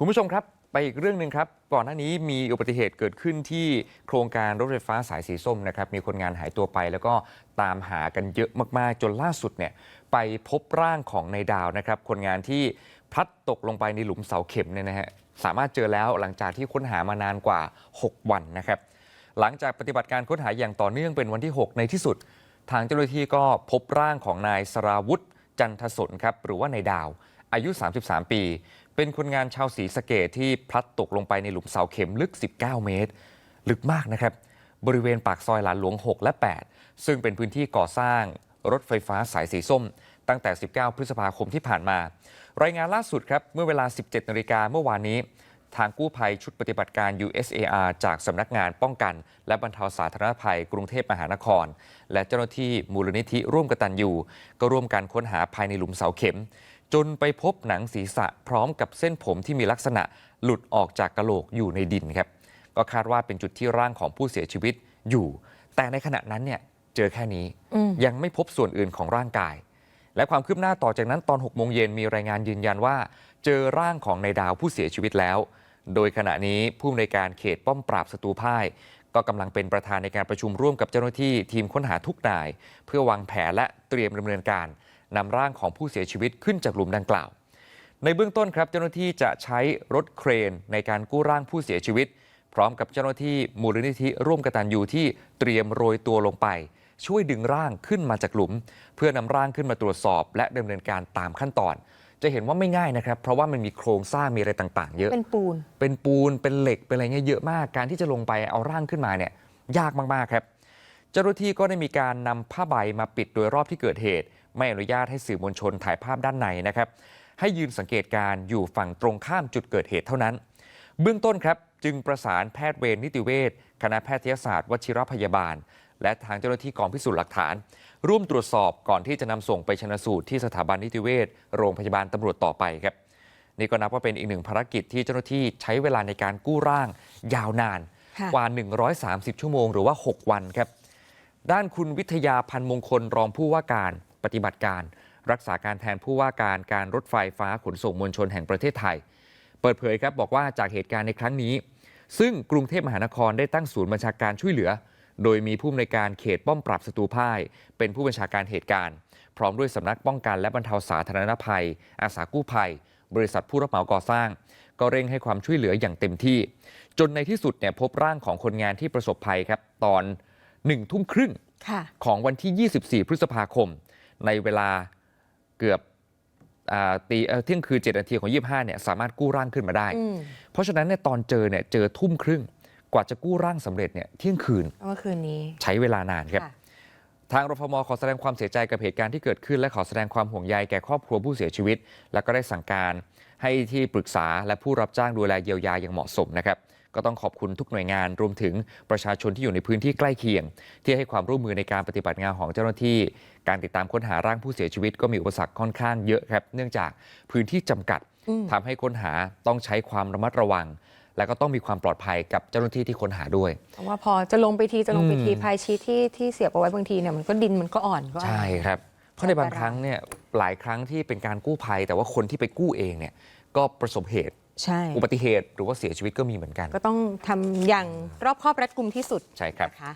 คุณผู้ชมครับ ไปอีกเรื่องหนึ่งครับ ก่อนหน้านี้มีอุบัติเหตุเกิดขึ้นที่โครงการรถไฟฟ้าสายสีส้มนะครับ มีคนงานหายตัวไป แล้วก็ตามหากันเยอะมากๆ จนล่าสุดเนี่ยไปพบร่างของในายดาวนะครับ คนงานที่พลัดตกลงไปในหลุมเสาเข็มเนี่ยนะฮะสามารถเจอแล้วหลังจากที่ค้นหามานานกว่า 6 วันนะครับ หลังจากปฏิบัติการค้นหาอย่างต่อเนื่องเป็นวันที่ 6 ในที่สุด ทางเจ้าหน้าที่ก็พบร่างของนายสราวุธจันทสนครับหรือว่านายดาว อายุ 33 ปี เป็นคนงานชาวศรีสะเกดที่พลัดตกลงไปในหลุมเสาเข็มลึก 19 เมตร ลึกมากนะครับ บริเวณปากซอยหลานหลวง 6 และ 8 ซึ่งเป็นพื้นที่ก่อสร้างรถไฟฟ้าสายสีส้ม ตั้งแต่ 19 พฤษภาคมที่ผ่านมา รายงานล่าสุดครับ เมื่อเวลา 17นาฬิกาเมื่อวานนี้ ทางกู้ภัยชุดปฏิบัติการ USAR จากสำนักงานป้องกัน และบรรเทาสาธารณภัยกรุงเทพมหานคร และเจ้าหน้าที่มูลนิธิร่วมกตัญญูก็ร่วมกันค้นหาภายในหลุมเสาเข็ม จนไปพบหนังศีรษะพร้อมกับเส้นผมที่มีลักษณะหลุดออกจากกะโหลกอยู่ในดินครับ ก็คาดว่าเป็นจุดที่ร่างของผู้เสียชีวิตอยู่ แต่ในขณะนั้นเนี่ยเจอแค่นี้อืมยังไม่พบส่วนอื่นของร่างกาย และความคืบหน้าต่อจากนั้นตอน6โมงเย็นมีรายงานยืนยันว่า เจอร่างของนายดาวผู้เสียชีวิตแล้ว โดยขณะนี้ผู้อำนวยการเขตป้อมปราบศัตรูพ่ายก็กำลังเป็นประธานในการประชุมร่วมกับเจ้าหน้าที่ทีมค้นหาทุกนาย เพื่อวางแผนและเตรียมดำเนินการ นำร่างของผู้เสียชีวิตขึ้นจากหลุมดังกล่าว ในเบื้องต้นครับเจ้าหน้าที่จะใช้รถเครนในการกู้ร่างผู้เสียชีวิต พร้อมกับเจ้าหน้าที่มูลนิธิร่วมกตัญญูที่เตรียมโรยตัวลงไป ช่วยดึงร่างขึ้นมาจากหลุม เพื่อนำร่างขึ้นมาตรวจสอบ และดำเนินการตามขั้นตอนจะเห็นว่าไม่ง่ายนะครับ เพราะว่ามันมีโครงสร้างมีอะไรต่างๆ เยอะ เป็นปูน เป็นปูน เป็นเหล็ก เป็นอะไรเงี้ยเยอะมาก การที่จะลงไปเอาร่างขึ้นมาเนี่ยยากมากๆครับ เจ้าหน้าที่ก็ได้มีการนำผ้าใบมาปิดโดยรอบที่เกิดเหตุ ไม่อนุญาตให้สื่อมวลชนถ่ายภาพด้านในนะครับให้ยืนสังเกตการณ์อยู่ฝั่งตรงข้ามจุดเกิดเหตุเท่านั้น เบื้องต้นครับจึงประสานแพทย์เวรนิติเวชคณะแพทยศาสตร์วชิรพยาบาล และทางเจ้าหน้าที่กองพิสูจน์หลักฐาน ร่วมตรวจสอบก่อนที่จะนำส่งไปชนะสูตรที่สถาบันนิติเวชโรงพยาบาลตำรวจต่อไปครับนี่ก็นับว่าเป็นอีกหนึ่งภารกิจที่เจ้าหน้าที่ใช้เวลาในการกู้ร่าง ยาวนานค่ะกว่า 130 ชั่วโมง หรือว่า 6 วันครับ ด้านคุณวิทยาพันธ์มงคลรองผู้ว่าการป ฏิบัติการ รักษาการแทนผู้ว่าการการรถไฟฟ้าขนส่งมวลชนแห่งประเทศไทย เปิดเผยครับบอกว่าจากเหตุการณ์ในครั้งนี้ ซึ่งกรุงเทพมหานครได้ตั้งศูนย์บัญชาการช่วยเหลือ โดยมีผู้อำนวยการเขตป้อมปราบศัตรูพ่าย เป็นผู้บัญชาการเหตุการณ์ พร้อมด้วยสำนักป้องกันและบรรเทาสาธารณภัย อาสากู้ภัย บริษัทผู้รับเหมาก่อสร้าง ก็เร่งให้ความช่วยเหลืออย่างเต็มที่ จนในที่สุดเนี่ยพบร่างของคนงานที่ประสบภัยครับตอนหนึ่งทุ่มครึ่งค่ะของวันที่ 24 พฤษภาคม ในเวลาเกือบอ่าตีเอ่อเที่ยงคืน7นาทีของ 25เนี่ยสามารถกู้ร่างขึ้นมาได้อืมเพราะฉะนั้นเนี่ยตอนเจอเนี่ยเจอทุ่มครึ่งกว่าจะกู้ร่างสำเร็จเนี่ยเที่ยงคืนเมื่อคืนนี้ใช้เวลานานครับค่ะ ทางรฟมขอแสดงความเสียใจกับเหตุการณ์ที่เกิดขึ้น และขอแสดงความห่วงใยแก่ครอบครัวผู้เสียชีวิต และก็ได้สั่งการให้ที่ปรึกษาและผู้รับจ้างดูแลเยียวยาอย่างเหมาะสมนะครับก็ต้องขอบคุณทุกหน่วยงานรวมถึงประชาชนที่อยู่ในพื้นที่ใกล้เคียง ที่ให้ความร่วมมือในการปฏิบัติงานของเจ้าหน้าที่ การติดตามค้นหาร่างผู้เสียชีวิตก็มีอุปสรรคค่อนข้างเยอะครับ เนื่องจากพื้นที่จำกัดอืมทำให้ค้นหาต้องใช้ความระมัดระวัง และก็ต้องมีความปลอดภัยกับเจ้าหน้าที่ที่ค้นหาด้วย เพราะว่าพอจะลงไปทีจะลงไปทีอืมพายชีทที่ที่เสียบเอาไว้บางทีเนี่ยมันก็ดินมันก็อ่อนก็อะไรใช่ครับ เพราะในบางอันตรายครั้งเนี่ยหลายครั้งที่เป็นการกู้ภัย แต่ว่าคนที่ไปกู้เองเนี่ยก็ประสบเหตุใช่อุบัติเหตุหรือว่าเสียชีวิตก็มีเหมือนกัน ก็ต้องทำอย่างรอบคอบรัดกุมที่สุดใช่ครับนะคะ